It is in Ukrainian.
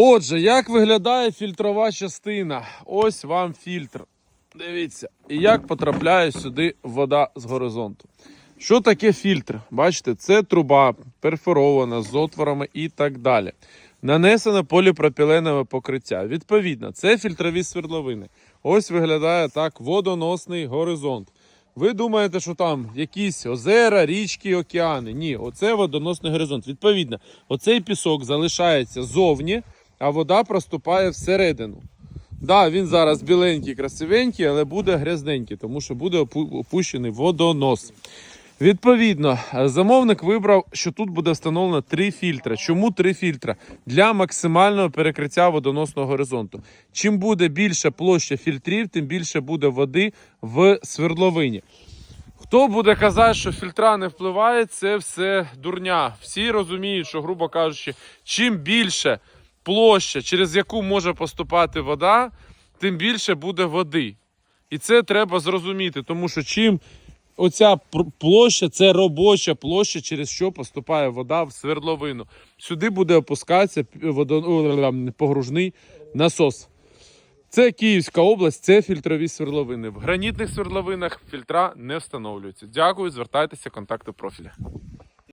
Отже, як виглядає фільтрова частина? Ось вам фільтр. Дивіться, і як потрапляє сюди вода з горизонту. Що таке фільтр? Бачите, це труба перфорована з отворами і так далі. Нанесено поліпропіленове покриття. Відповідно, це фільтрові свердловини. Ось виглядає так водоносний горизонт. Ви думаєте, що там якісь озера, річки, океани? Ні, оце водоносний горизонт. Відповідно, оцей пісок залишається зовні, а вода проступає всередину. Да, він зараз біленький, красивенький, але буде грязненький, тому що буде опущений водонос. Відповідно, замовник вибрав, що тут буде встановлено три фільтри. Чому три фільтри? Для максимального перекриття водоносного горизонту. Чим буде більша площа фільтрів, тим більше буде води в свердловині. Хто буде казати, що фільтра не впливає, це все дурня. Всі розуміють, що, грубо кажучи, чим більше площа, через яку може поступати вода, тим більше буде води. І це треба зрозуміти, тому що чим оця площа це робоча площа, через що поступає вода в свердловину. Сюди буде опускатися погружний насос. Це Київська область, це фільтрові свердловини. В гранітних свердловинах фільтра не встановлюються. Дякую, звертайтеся, контакти в профілі.